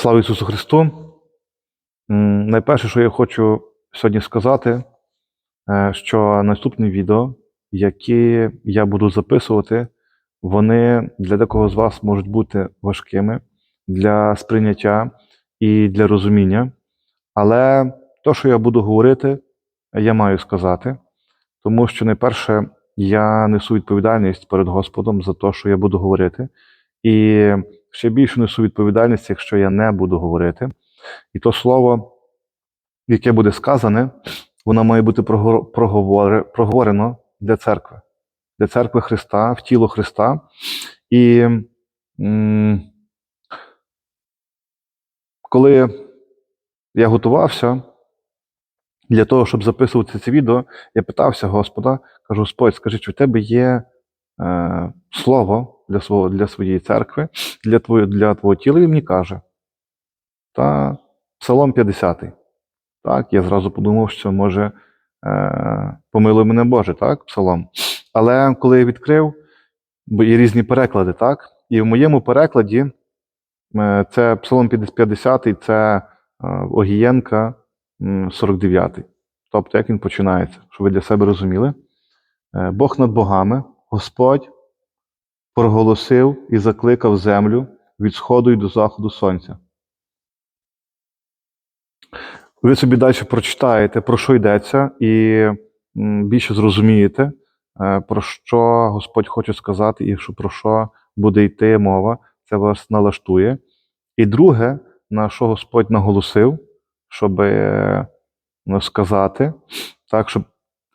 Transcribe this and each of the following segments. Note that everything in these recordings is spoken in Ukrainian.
Слава Ісусу Христу! Найперше, що я хочу сьогодні сказати, е, що наступні відео, які я буду записувати, вони для декого з вас можуть бути важкими для сприйняття і для розуміння. Але то, що я буду говорити, я маю сказати, тому що найперше я несу відповідальність перед Господом за те, що я буду говорити, і ще більше несу відповідальність, якщо я не буду говорити. І то слово, яке буде сказане, воно має бути проговорено для церкви, для церкви Христа, в тіло Христа. І коли я готувався для того, щоб записувати це відео, я питався Господа, кажу: Господь, скажи, чи в тебе є е, слово для, свого, для своєї церкви, для, твого, для твого тіла, і мені каже. Та Псалом 50. Так, я зразу подумав, що може е, помилуй мене Боже, так, Псалом. Але коли я відкрив, бо є різні переклади, так? І в моєму перекладі е, це Псалом 50, це е, Огієнка 49. Тобто, як він починається, щоб ви для себе розуміли. Е, Бог над богами, Господь проголосив і закликав землю від сходу й до заходу сонця. Ви собі далі прочитаєте, про що йдеться, і більше зрозумієте, е, про що Господь хоче сказати, і про що буде йти мова, це вас налаштує. І друге, на що Господь наголосив, щоб е, сказати, так, щоб,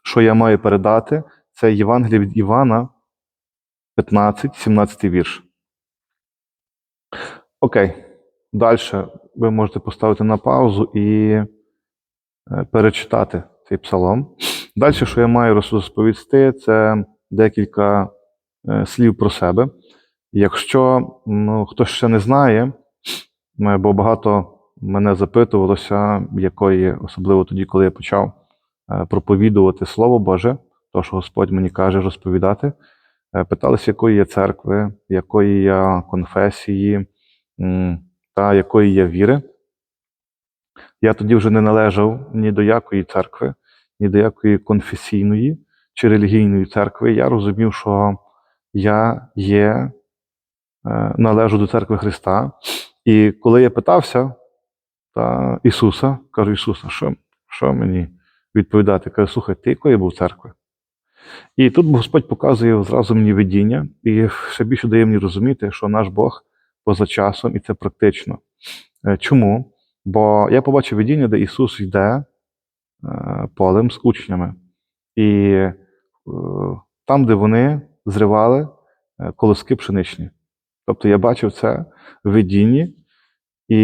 що я маю передати, це Євангеліє від Івана, 15, 17 вірш. Окей. Далі ви можете поставити на паузу і е, перечитати цей псалом. Далі, що я маю розповісти, це декілька е, слів про себе. Якщо ну, хтось ще не знає, бо багато мене запитувалося, якої, особливо тоді, коли я почав е, проповідувати Слово Боже, то, що Господь мені каже розповідати, питалися, якої є церкви, якої я конфесії. та якої я віри. Я тоді вже не належав ні до якої церкви, ні до якої конфесійної чи релігійної церкви. Я розумів, що я є, е, належу до церкви Христа. І коли я питався та Ісуса, кажу, Ісуса, що, що мені відповідати? Каже, слухай, ти якої був церкви? І тут Господь показує зразу мені видіння, і ще більше дає мені розуміти, що наш Бог поза часом, і це практично. Е, Чому? Бо я побачив видіння, де Ісус йде е, полем з учнями, і е, там, де вони зривали колоски пшеничні. Тобто я бачив це в видінні, і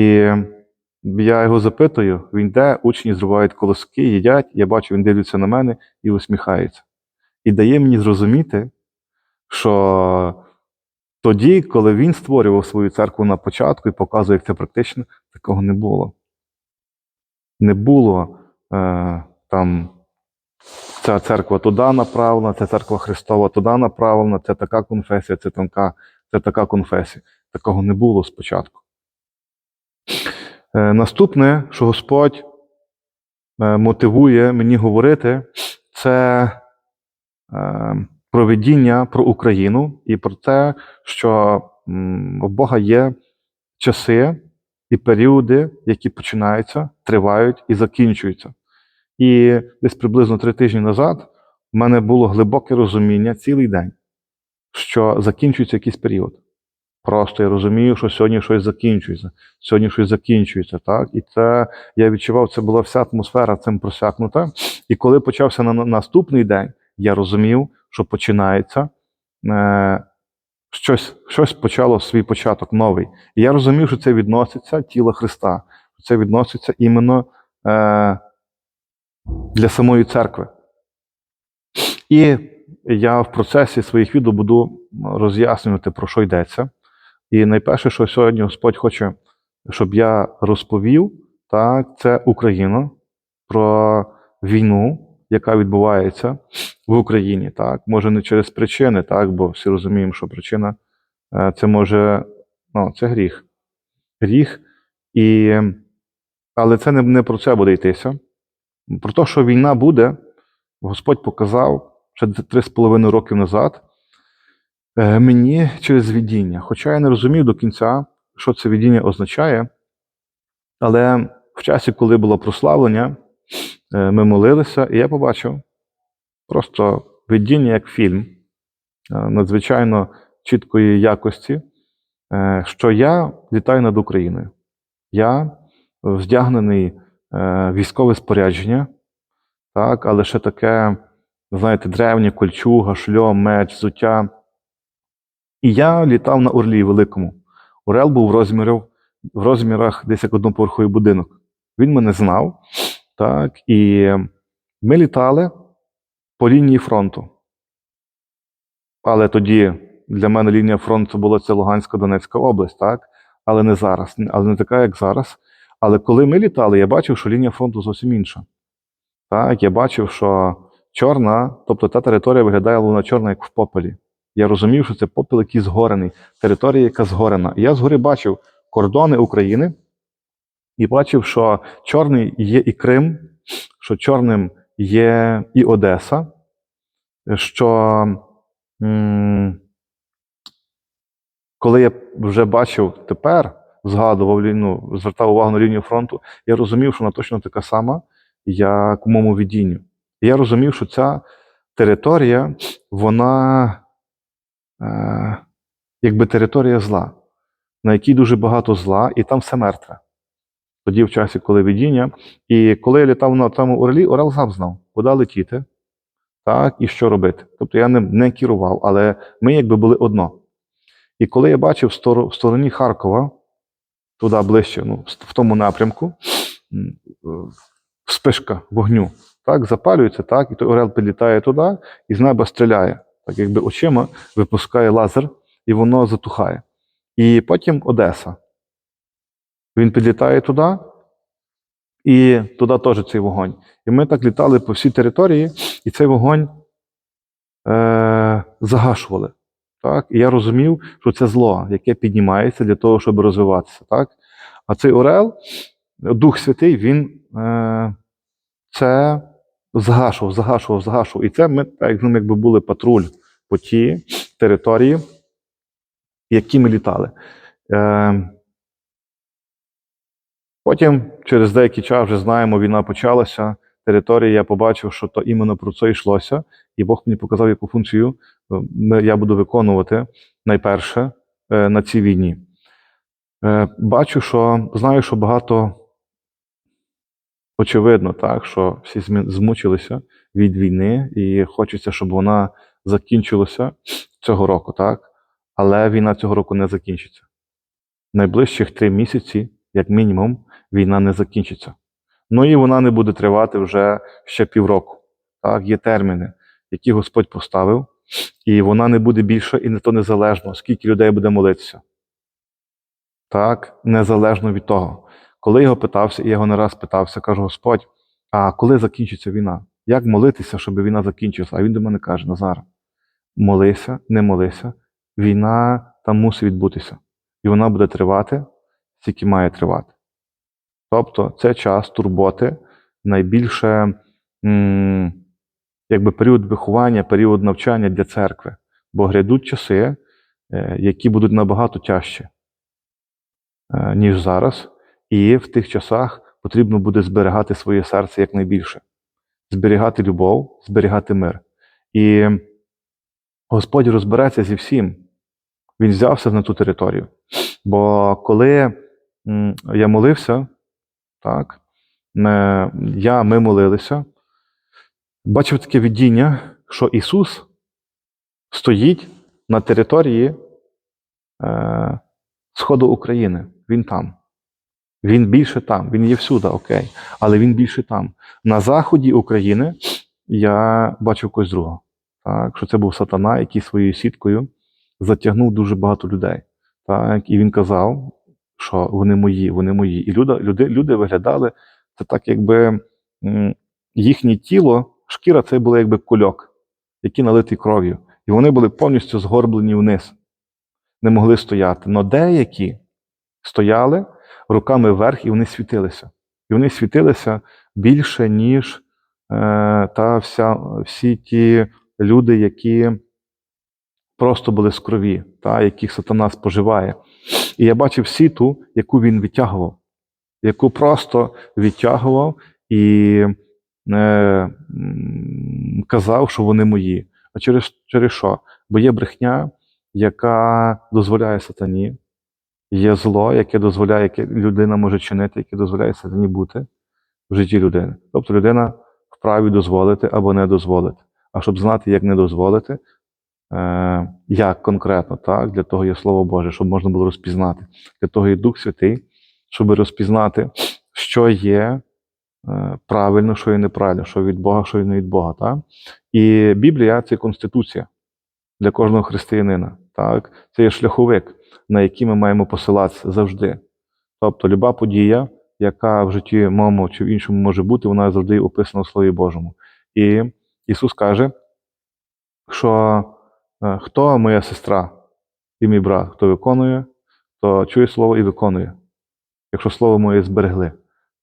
я його запитую, він йде, учні зривають колоски, їдять, я бачу, він дивиться на мене і усміхається. І дає мені зрозуміти, що тоді, коли він створював свою церкву на початку і показує, як це практично, такого не було. Не було е, там ця церква туди направлена, ця церква Христова туди направлена, це така конфесія, це така, це така конфесія. Такого не було спочатку. Е, наступне, що Господь е, мотивує мені говорити, це е, проведіння про Україну і про те, що у Бога є часи і періоди, які починаються, тривають і закінчуються. І десь приблизно три тижні назад в мене було глибоке розуміння цілий день, що закінчується якийсь період. Просто я розумію, що сьогодні щось закінчується, сьогодні щось закінчується, так? І це я відчував, це була вся атмосфера цим просякнута. І коли почався на- наступний день, я розумів, що починається е, щось, щось почало свій початок новий. І я розумів, що це відноситься тіло Христа, що це відноситься іменно е, для самої церкви. І я в процесі своїх відео буду роз'яснювати, про що йдеться. І найперше, що сьогодні Господь хоче, щоб я розповів, так, це Україна про війну, яка відбувається в Україні. Так, може не через причини, так, бо всі розуміємо, що причина е, це може ну, це гріх. Гріх. І, але це не, не про це буде йтися. Про те, що війна буде, Господь показав ще три з половиною років назад е, мені через видіння. Хоча я не розумів до кінця, що це видіння означає. Але в часі, коли було прославлення, ми молилися, і я побачив просто видіння як фільм е, надзвичайно чіткої якості, е, що я літаю над Україною. Я вдягнений е, військове спорядження, так, але ще таке, знаєте, древнє кольчуга, шльом, меч, взуття. І я літав на Орлі великому. Орел був в розмірах десь як одноповерховий будинок. Він мене знав, так, і ми літали по лінії фронту. Але тоді для мене лінія фронту була це Луганська Донецька область, так? Але не зараз, але не така, як зараз. Але коли ми літали, я бачив, що лінія фронту зовсім інша. Так, я бачив, що чорна, тобто та територія виглядає вона чорна, як в попелі. Я розумів, що це попел, який згорений, територія, яка згорена. Я згори бачив кордони України і бачив, що чорний є і Крим, що чорним є і Одеса, що коли я вже бачив тепер, згадував ну, звертав увагу на лінію фронту, я розумів, що вона точно така сама, як у моєму відінню. Я розумів, що ця територія, вона е, якби територія зла, на якій дуже багато зла, і там все мертве. Тоді, в часі, коли видіння. І коли я літав на тому орлі, Орел сам знав, куди летіти, так, і що робити. Тобто я ним не керував, але ми якби були одно. І коли я бачив в стороні Харкова, туди ближче, ну, в тому напрямку, м, вспишка вогню, так, запалюється, так, і той Орел підлітає туди і з неба стріляє. Так, якби очима випускає лазер, і воно затухає. І потім Одеса. Він підлітає туди, і туди теж цей вогонь. І ми так літали по всій території, і цей вогонь е- загашували. Так? І я розумів, що це зло, яке піднімається для того, щоб розвиватися. Так? А цей Орел, Дух Святий, він е- це згашував, згашував, згашував. І це ми так, як, ну, якби були патруль по тій території, які ми літали. Е- Потім, через деякий час, вже знаємо, війна почалася. Територія, я побачив, що то іменно про це йшлося, і Бог мені показав, яку функцію е, я буду виконувати найперше е, на цій війні. Е, Бачу, що знаю, що багато очевидно, так, що всі змучилися від війни, і хочеться, щоб вона закінчилася цього року, так? Але війна цього року не закінчиться. Найближчих три місяці, як мінімум, війна не закінчиться. Ну і вона не буде тривати вже ще півроку. Так, є терміни, які Господь поставив, і вона не буде більше, і не то незалежно, скільки людей буде молитися. Так, незалежно від того. Коли його питався, і я його не раз питався, кажу: Господь, а коли закінчиться війна? Як молитися, щоб війна закінчилася? А він до мене каже: Назар, молися, не молися, війна там мусить відбутися. І вона буде тривати, скільки має тривати. Тобто це час турботи, найбільше якби період виховання, період навчання для церкви. Бо грядуть часи, е, які будуть набагато тяжче, е, ніж зараз. І в тих часах потрібно буде зберігати своє серце якнайбільше, зберігати любов, зберігати мир. І Господь розбереться зі всім. Він взявся на ту територію. Бо коли я молився, так, я, ми молилися, бачив таке видіння, що Ісус стоїть на території е, Сходу України. Він там. Він більше там. Він є всюди, окей. Але він більше там. На заході України я бачив когось другого. Так, що це був сатана, який своєю сіткою затягнув дуже багато людей. Так, і він казав, що вони мої, вони мої. І люди, люди, люди виглядали це так, якби їхнє тіло, шкіра це було якби кульок, який налитий кров'ю. І вони були повністю згорблені вниз, не могли стояти. Но деякі стояли, руками вверх, і вони світилися. І вони світилися більше, ніж е, та вся, всі ті люди, які просто були з крові, та, яких сатана споживає. І я бачив сіту, яку він відтягував, яку просто відтягував і е, казав, що вони мої. А через, через що? Бо є брехня, яка дозволяє сатані, є зло, яке дозволяє, яке людина може чинити, яке дозволяє сатані бути в житті людини. Тобто людина вправі дозволити або не дозволити. А щоб знати, як не дозволити, як конкретно, так, для того є Слово Боже, щоб можна було розпізнати. Для того є Дух Святий, щоб розпізнати, що є е, правильно, що є неправильно, що від Бога, що є не від Бога. Так? І Біблія це конституція для кожного християнина. Так? Це є шляховик, на який ми маємо посилатися завжди. Тобто, люба подія, яка в житті моєму чи в іншому може бути, вона завжди описана у Слові Божому. І Ісус каже, що е, хто моя сестра і мій брат, хто виконує, то чує слово і виконує. Якщо слово моє зберегли.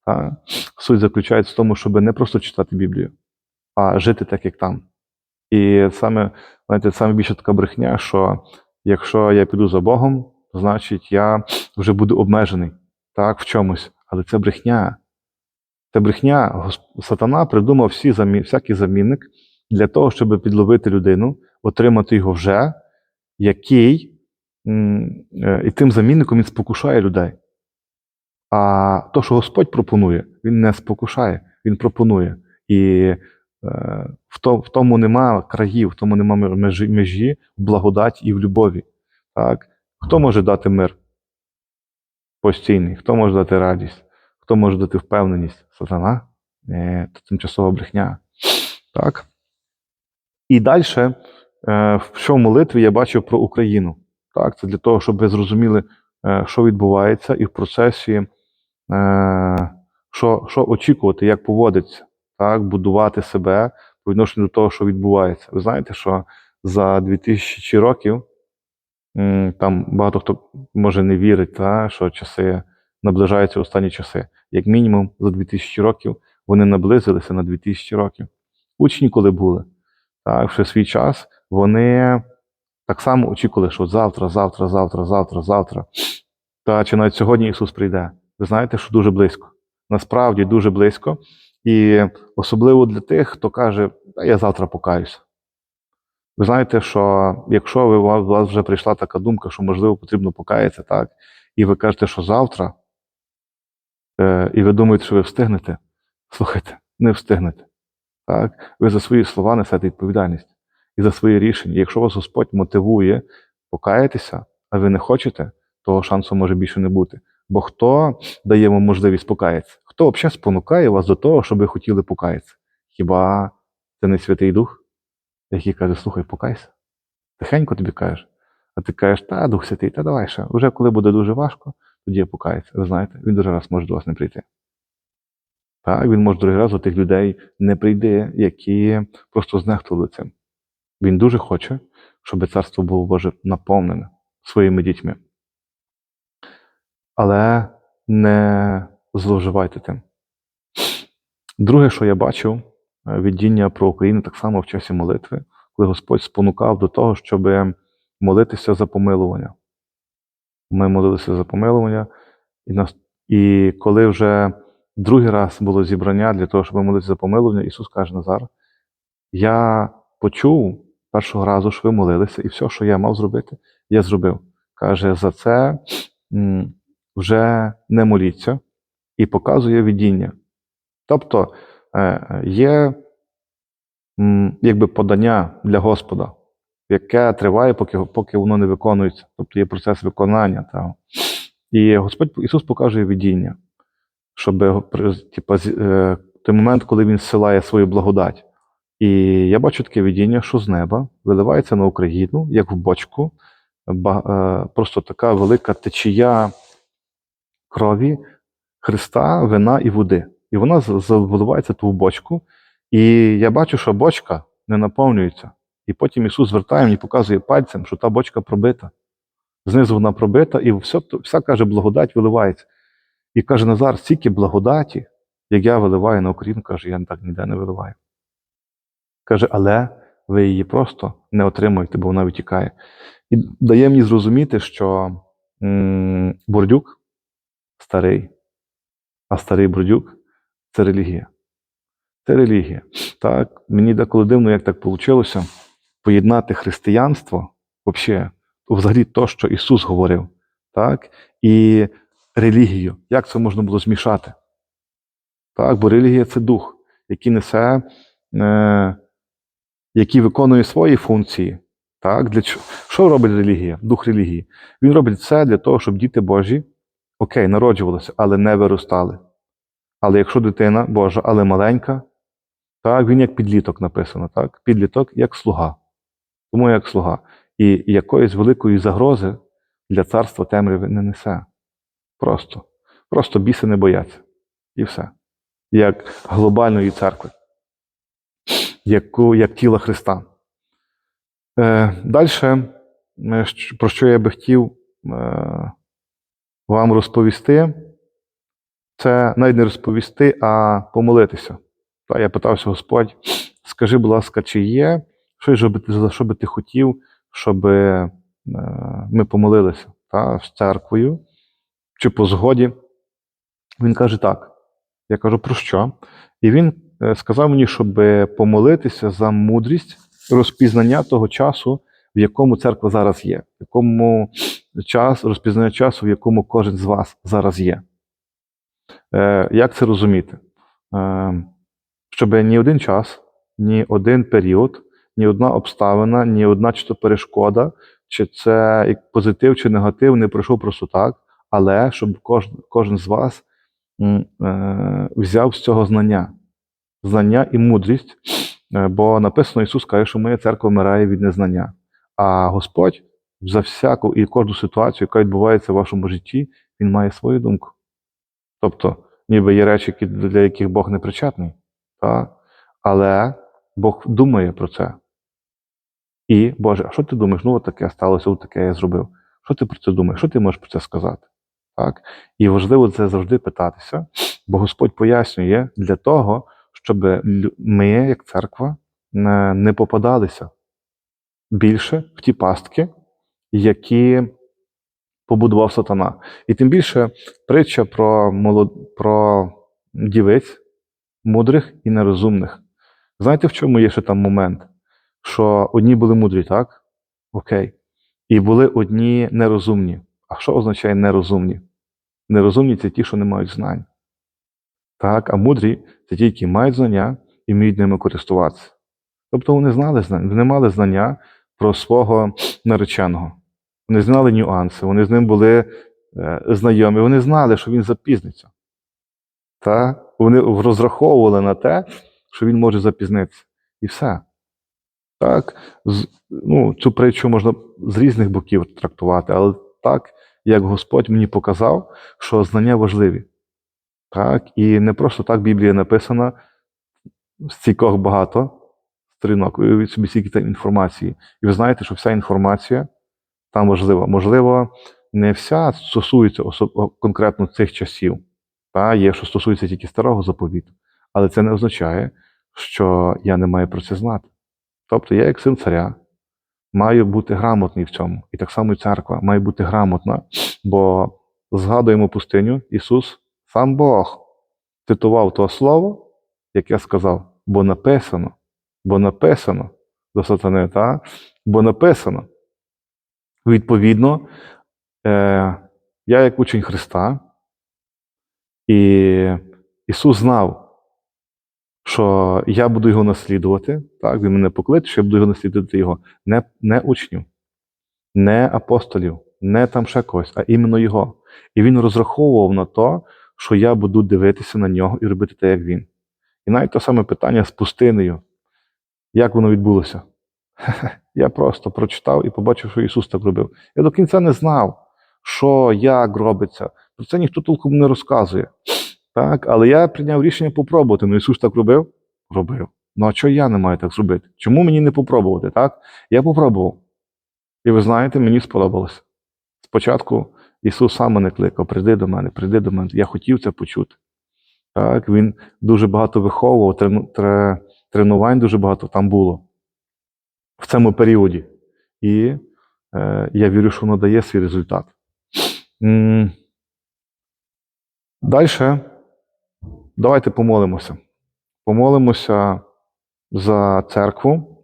Так? Суть заключається в тому, щоб не просто читати Біблію, а жити так, як там. І саме, знаєте, саме більше така брехня, що якщо я піду за Богом, значить я вже буду обмежений так, в чомусь. Але це брехня. Це брехня. Сатана придумав всі замі... всякий замінник для того, щоб підловити людину, отримати його вже, який е, і тим замінником він спокушає людей. А то, що Господь пропонує, він не спокушає, він пропонує. І е, в, тому нема країв, в тому нема межі, в благодаті і в любові. Так? Хто може дати мир постійний? Хто може дати радість? Хто може дати впевненість? Сатана? Це тимчасова брехня. Так? І далі, що в молитві я бачив про Україну. Так? Це для того, щоб ви зрозуміли, е, що відбувається, і в процесі, е, що, що очікувати, як поводиться, так? будувати себе по відношенню до того, що відбувається. Ви знаєте, що за 2000 років там багато хто може не вірить, та, що часи наближаються останні часи. Як мінімум, за 2000 років вони наблизилися на 2000 років. Учні, коли були, так, ще свій час, вони так само очікували, що завтра, завтра, завтра, завтра, завтра. Та чи навіть сьогодні Ісус прийде. Ви знаєте, що дуже близько. Насправді дуже близько. І особливо для тих, хто каже, «Та я завтра покаюся. Ви знаєте, що якщо ви, у вас вже прийшла така думка, що можливо потрібно покаятися, так, і ви кажете, що завтра, е, і ви думаєте, що ви встигнете, слухайте, не встигнете. Так? Ви за свої слова несете відповідальність і за свої рішення. Якщо вас Господь мотивує покаятися, а ви не хочете, того шансу може більше не бути. Бо хто дає вам можливість покаятися? Хто взагалі спонукає вас до того, щоб ви хотіли покаятися? Хіба це не Святий Дух, який каже, слухай, покайся. Тихенько тобі каже. А ти кажеш, та Дух Святий, та давай ще. Уже коли буде дуже важко, тоді я покаюся. Ви знаєте, він дуже раз може до вас не прийти. Так, він може другий раз до тих людей не прийде, які просто знехтували цим. Він дуже хоче, щоб царство було Боже наповнене своїми дітьми. Але не зловживайте тим. Друге, що я бачив, е, видіння про Україну так само в часі молитви, коли Господь спонукав до того, щоб молитися за помилування. Ми молилися за помилування, і, нас, і коли вже другий раз було зібрання для того, щоб молитися за помилування, Ісус каже Назар, я почув першого разу, що ви молилися, і все, що я мав зробити, я зробив. Каже, за це вже не моліться і показує видіння. Тобто е, є якби подання для Господа, яке триває, поки, поки воно не виконується. Тобто є процес виконання. Та. І Господь Ісус показує видіння, щоб типу, той момент, коли Він зсилає свою благодать. І я бачу таке видіння, що з неба виливається на Україну, як в бочку, е, просто така велика течія крові Христа, вина і води. І вона виливається ту бочку. І я бачу, що бочка не наповнюється. І потім Ісус звертає мені показує пальцем, що та бочка пробита. Знизу вона пробита, і все, вся каже, благодать виливається. І каже Назар, стільки благодаті, як я виливаю на Україну, каже, я так ніде не виливаю. Каже, але ви її просто не отримуєте, бо вона витікає. І дає мені зрозуміти, що м, Бордюк старий, а старий Бордюк це релігія. Це релігія. Так, мені деколи дивно, як так вийшло, поєднати християнство, взагалі, взагалі то, що Ісус говорив, так, і релігію. Як це можна було змішати? Так, бо релігія це дух, який несе, е, який виконує свої функції. Так, для чого? Що робить релігія? Дух релігії? Він робить це для того, щоб діти Божі, окей, народжувалися, але не виростали. Але якщо дитина Божа, але маленька, так, він як підліток написано, так? Підліток як слуга. Тому як слуга. І якоїсь великої загрози для царства темряви не несе. Просто. Просто біси не бояться. І все. Як глобальної церкви, як тіла Христа. Е, Далі, про що я би хотів е, вам розповісти, це навіть не розповісти, а помолитися. Та я питався Господь, скажи, будь ласка, чи є що за що би ти хотів, щоб е, ми помолилися та, з церквою, чи по згоді? Він каже так. Я кажу, про що? І він е, сказав мені, щоб помолитися за мудрість розпізнання того часу, в якому церква зараз є, в якому час, розпізнання часу, в якому кожен з вас зараз є. Е, як це розуміти? Е, щоб ні один час, ні один період, ні одна обставина, ні одна чи то перешкода, чи це позитив чи негатив не пройшов просто так, але щоб кожен, кожен з вас е, взяв з цього знання, знання і мудрість, Е, бо написано Ісус каже, що моя церква вмирає від незнання. А Господь за всяку і кожну ситуацію, яка відбувається в вашому житті, Він має свою думку. Тобто, ніби є речі, для яких Бог не причетний, та? але Бог думає про це. І, Боже, а що ти думаєш? Ну, от таке сталося, от таке я зробив. Що ти про це думаєш? Що ти можеш про це сказати? Так? І важливо це завжди питатися, бо Господь пояснює для того, щоб ми, як церква, не попадалися більше в ті пастки, які побудував сатана. І тим більше притча про, молод... про дівиць, мудрих і нерозумних. Знаєте, в чому є ще там момент? Що одні були мудрі, так? Окей. І були одні нерозумні. А що означає нерозумні? Нерозумні це ті, що не мають знань. Так, а мудрі це ті, які мають знання і вміють ними користуватися. Тобто вони знали знання, вони мали знання про свого нареченого. Вони знали нюанси, вони з ним були е, знайомі, вони знали, що він запізниться. Та? Вони розраховували на те, що він може запізнитися. І все. Так, з, ну, цю притчу можна з різних боків трактувати, але так, як Господь мені показав, що знання важливі. Так, і не просто так Біблія написана, стількох багато сторінок, уявіть собі стільки там інформації. І ви знаєте, що вся інформація там важлива. Можливо, не вся стосується особ- конкретно цих часів. Та, є, що стосується тільки старого заповіту. Але це не означає, що я не маю про це знати. Тобто я, як син царя, маю бути грамотний в цьому. І так само і церква має бути грамотна, бо згадуємо пустиню, Ісус, сам Бог, цитував то слово, як я сказав, бо написано, бо написано до сатани, та? бо написано. Відповідно, е, я як учень Христа, і Ісус знав, що я буду його наслідувати, так, він мене покличе, що я буду його наслідувати його. Не, не учнів, не апостолів, не там ще когось, а іменно його. І він розраховував на то, що я буду дивитися на нього і робити те, як він. І навіть те саме питання з пустинею. Як воно відбулося? Я просто прочитав і побачив, що Ісус так робив. Я до кінця не знав, що, як робиться. Про це ніхто толком не розказує. Так, але я прийняв рішення попробувати. Ну Ісус так робив? Робив. Ну а чого я не маю так зробити? Чому мені не попробувати? Так? Я попробував. І ви знаєте, мені сподобалося. Спочатку Ісус сам мене кликав, прийди до мене, прийди до мене. Я хотів це почути. Так, Він дуже багато виховував, тренувань дуже багато там було в цьому періоді. І е, я вірю, що воно дає свій результат. Далі давайте помолимося. Помолимося за церкву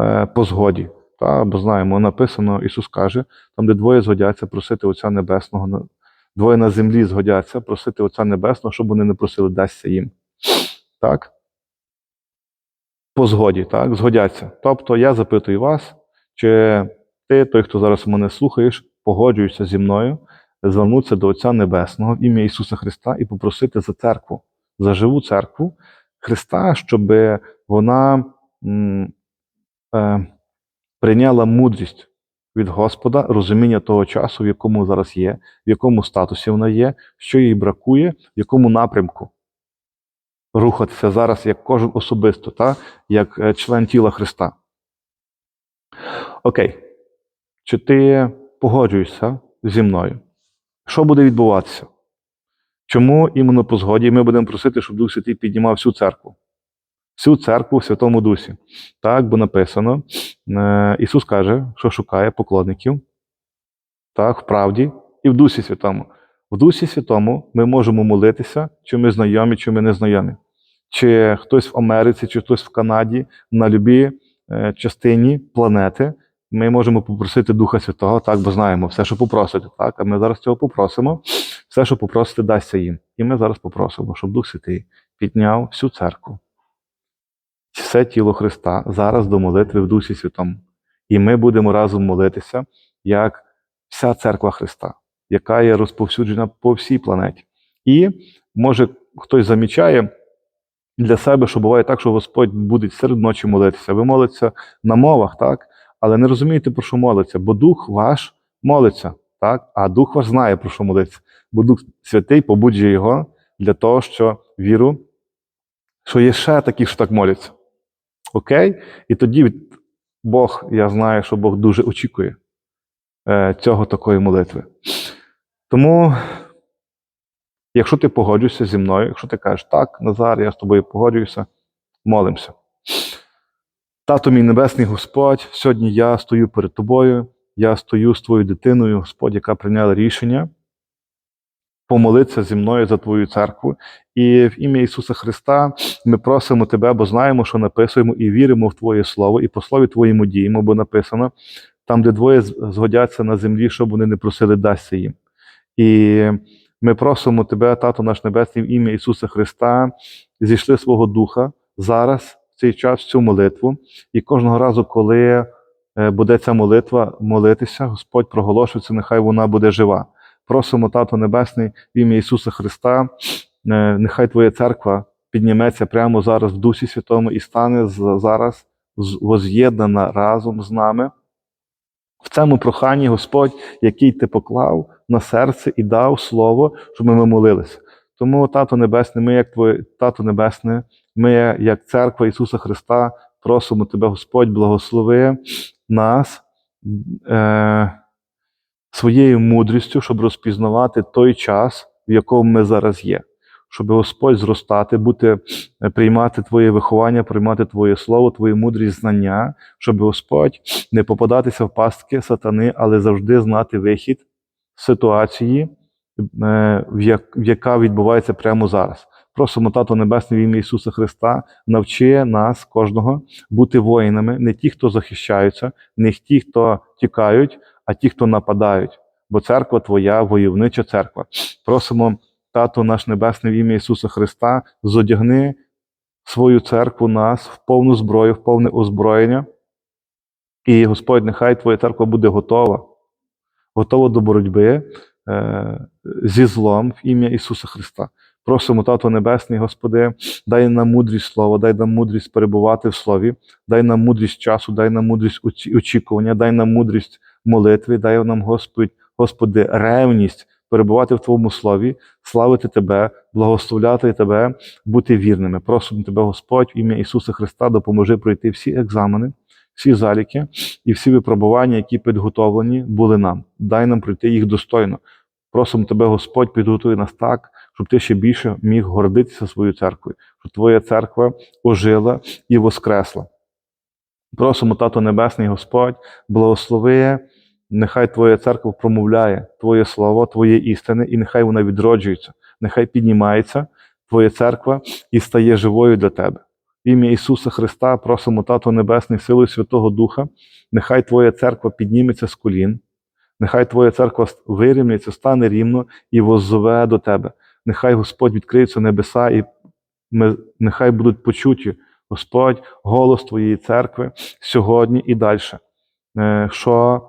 е, по згоді. Та, бо знаємо, написано, Ісус каже, там, де двоє згодяться просити Отця Небесного, двоє на землі згодяться просити Отця Небесного, щоб вони не просили, дасться їм. Так? По згоді, так, згодяться. Тобто я запитую вас, чи ти, той, хто зараз мене слухаєш, погоджуєшся зі мною, звернутися до Отця Небесного в ім'я Ісуса Христа і попросити за церкву, за живу церкву Христа, щоб вона е, прийняла мудрість від Господа, розуміння того часу, в якому зараз є, в якому статусі вона є, що їй бракує, в якому напрямку рухатися зараз як кожен особисто, та? як е, член тіла Христа. Окей. Чи ти погоджуєшся зі мною? Що буде відбуватися? Чому іменно по згоді ми будемо просити, щоб Дух Святий піднімав всю церкву? Всю церкву в Святому Дусі. Так, бо написано, е, Ісус каже, що шукає поклонників, так, в правді і в Дусі Святому. В Дусі Святому ми можемо молитися, чи ми знайомі, чи ми не знайомі. Чи хтось в Америці, чи хтось в Канаді, на любій е, частині планети ми можемо попросити Духа Святого, так, бо знаємо все, що попросити. Так, а ми зараз цього попросимо. Все, що попросити, дасться їм. І ми зараз попросимо, щоб Дух Святий підняв всю церкву, все тіло Христа зараз до молитви в Дусі Святому. І ми будемо разом молитися, як вся церква Христа, яка є розповсюджена по всій планеті. І може хтось замічає для себе, що буває так, що Господь буде серед ночі молитися. Ви молитеся на мовах, так? Але не розумієте, про що молиться, бо Дух ваш молиться, так? а Дух ваш знає, про що молиться. Бо Дух Святий побуджує його для того, що віру, що є ще такі, що так моляться. Окей? І тоді Бог, я знаю, що Бог дуже очікує е, цього такої молитви. Тому, якщо ти погоджуєшся зі мною, якщо ти кажеш, так, Назар, я з тобою погоджуюся, молимося. Тато мій небесний Господь, сьогодні я стою перед тобою, я стою з твоєю дитиною, Господь, яка прийняла рішення помолитися зі мною за твою церкву. І в ім'я Ісуса Христа ми просимо Тебе, бо знаємо, що написуємо, і віримо в Твоє Слово, і по слові Твоєму діємо, бо написано, там, де двоє згодяться на землі, щоб вони не просили, дасться їм. І ми просимо Тебе, Тато наш Небесний, в ім'я Ісуса Христа, зійшли свого Духа зараз, в цей час, в цю молитву. І кожного разу, коли е, буде ця молитва молитися, Господь проголошується, нехай вона буде жива. Просимо, Тато Небесний, в ім'я Ісуса Христа, е, нехай Твоя церква підніметься прямо зараз в Дусі Святому і стане зараз воз'єднана разом з нами. В цьому проханні Господь, який ти поклав на серце і дав слово, щоб ми молилися. Тому, Тато Небесний, ми, як Твоє Тато Небесне, ми, як церква Ісуса Христа, просимо Тебе, Господь, благослови нас е, своєю мудрістю, щоб розпізнавати той час, в якому ми зараз є. Щоб Господь зростати, бути, е, приймати Твоє виховання, приймати Твоє слово, Твою мудрість знання, щоб Господь не попадатися в пастки сатани, але завжди знати вихід ситуації, е, яка відбувається прямо зараз. Просимо Тато Небесне в ім'я Ісуса Христа, навчи нас, кожного, бути воїнами, не ті, хто захищаються, не ті, хто тікають, а ті, хто нападають. Бо церква Твоя, войовнича церква. Просимо, Тато наш Небесний, в ім'я Ісуса Христа, зодягни свою церкву нас в повну зброю, в повне озброєння. І Господь, нехай Твоя церква буде готова, готова до боротьби е, зі злом в ім'я Ісуса Христа. Просимо, Тато Небесний, Господи, дай нам мудрість слова, дай нам мудрість перебувати в слові, дай нам мудрість часу, дай нам мудрість очікування, дай нам мудрість молитви, дай нам, Господь, Господи, ревність перебувати в Твоєму слові, славити Тебе, благословляти Тебе, бути вірними. Просимо Тебе, Господь, в ім'я Ісуса Христа, допоможи пройти всі екзамени, всі заліки і всі випробування, які підготовлені були нам. Дай нам пройти їх достойно. Просимо тебе, Господь, підготуй нас так, щоб ти ще більше міг гордитися своєю церквою, щоб твоя церква ожила і воскресла. Просимо, Тато Небесний Господь, благослови, нехай Твоя церква промовляє Твоє Слово, Твоє істини, і нехай вона відроджується, нехай піднімається Твоя церква і стає живою для Тебе. В ім'я Ісуса Христа просимо Тато Небесний, силою Святого Духа, нехай Твоя церква підніметься з колін, нехай Твоя церква вирівняється, стане рівно і воззове до Тебе. Нехай Господь відкриються небеса, і ми, нехай будуть почуті, Господь, голос Твоєї церкви сьогодні і далі. Е, Що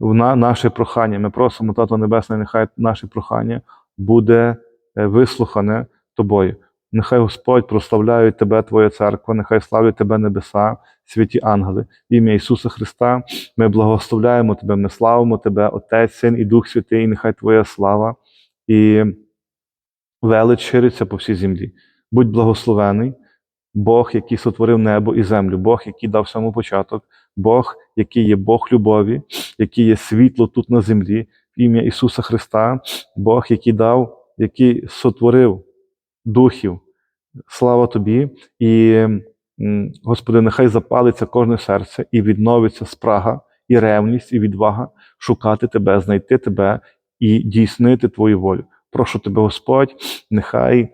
на- наше прохання, ми просимо, Тато Небесний, нехай наше прохання буде е, вислухане Тобою. Нехай Господь прославляють Тебе, Твоя церква, нехай славлять Тебе небеса, святі ангели. Ім'я Ісуса Христа ми благословляємо Тебе, ми славимо Тебе, Отець, Син і Дух Святий, нехай Твоя слава і велич шириться по всій землі. Будь благословений, Бог, який сотворив небо і землю, Бог, який дав саму початок, Бог, який є Бог любові, який є світло тут на землі, в ім'я Ісуса Христа, Бог, який дав, який сотворив духів. Слава тобі. І, Господи, нехай запалиться кожне серце і відновиться спрага, і ревність, і відвага шукати Тебе, знайти Тебе і дійснити Твою волю. Прошу Тебе, Господь, нехай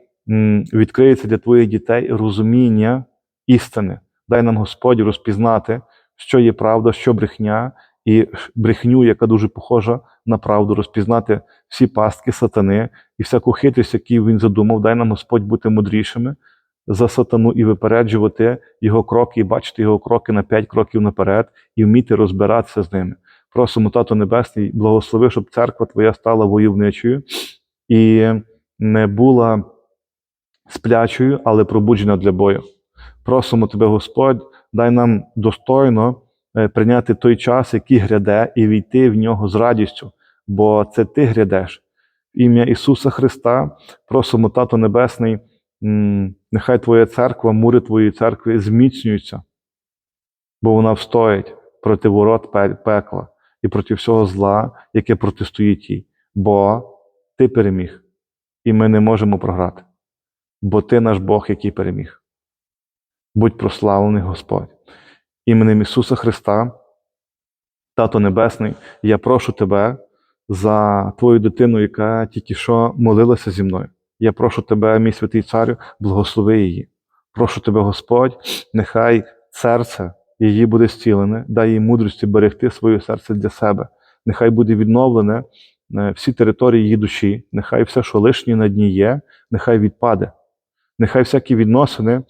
відкриється для Твоїх дітей розуміння істини. Дай нам, Господь, розпізнати, що є правда, що брехня, і брехню, яка дуже похожа на правду, розпізнати всі пастки сатани і всяку хитрість, яку він задумав. Дай нам, Господь, бути мудрішими за сатану і випереджувати його кроки, і бачити його кроки на п'ять кроків наперед, і вміти розбиратися з ними. Просимо, Тато Небесний, благослови, щоб церква Твоя стала войовничою і не була сплячою, але пробуджена для бою. Просимо Тебе, Господь, дай нам достойно е, прийняти той час, який гряде, і війти в нього з радістю, бо це ти грядеш. В ім'я Ісуса Христа просимо, Тато Небесний, нехай Твоя церква, мури Твоєї церкви зміцнюються, бо вона встоїть проти ворот пекла і проти всього зла, яке протистоїть їй. Бо Ти переміг, і ми не можемо програти, бо Ти наш Бог, який переміг. Будь прославлений Господь. Іменем Ісуса Христа, Тато Небесний, я прошу Тебе за Твою дитину, яка тільки що молилася зі мною. Я прошу Тебе, мій святий Царю, благослови її. Прошу Тебе, Господь, нехай серце її буде зцілене, дай їй мудрості берегти своє серце для себе. Нехай буде відновлене е, всі території її душі, нехай все, що лишнє на дні є, нехай відпаде. Нехай всякі відносини,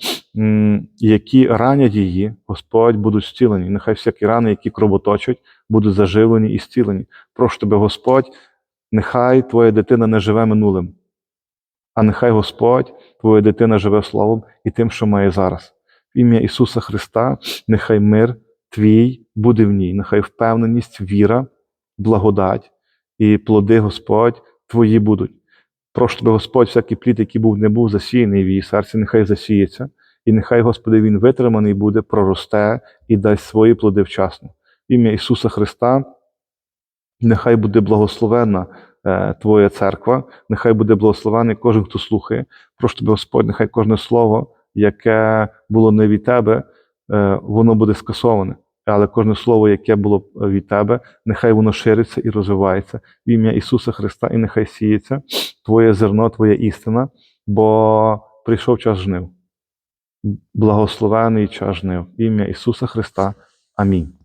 які ранять її, Господь, будуть зцілені. Нехай всякі рани, які кровоточать, будуть заживлені і зцілені. Прошу тебе, Господь, нехай твоя дитина не живе минулим, а нехай Господь, твоя дитина живе словом і тим, що має зараз. В ім'я Ісуса Христа, нехай мир твій буде в ній, нехай впевненість, віра, благодать і плоди, Господь, твої будуть. Прошу тебе, Господь, всякий плід, який був, не був засіяний в її серці, нехай засіється, і нехай, Господи, він витриманий буде, проросте і дасть свої плоди вчасно. В ім'я Ісуса Христа, нехай буде благословенна е, Твоя церква, нехай буде благословений кожен, хто слухає. Прошу тебе, Господь, нехай кожне слово, яке було не від Тебе, е, воно буде скасоване. Але кожне слово, яке було від Тебе, нехай воно шириться і розвивається в ім'я Ісуса Христа, і нехай сіється Твоє зерно, Твоя істина, бо прийшов час жнив. Благословений час жнив. В ім'я Ісуса Христа. Амінь.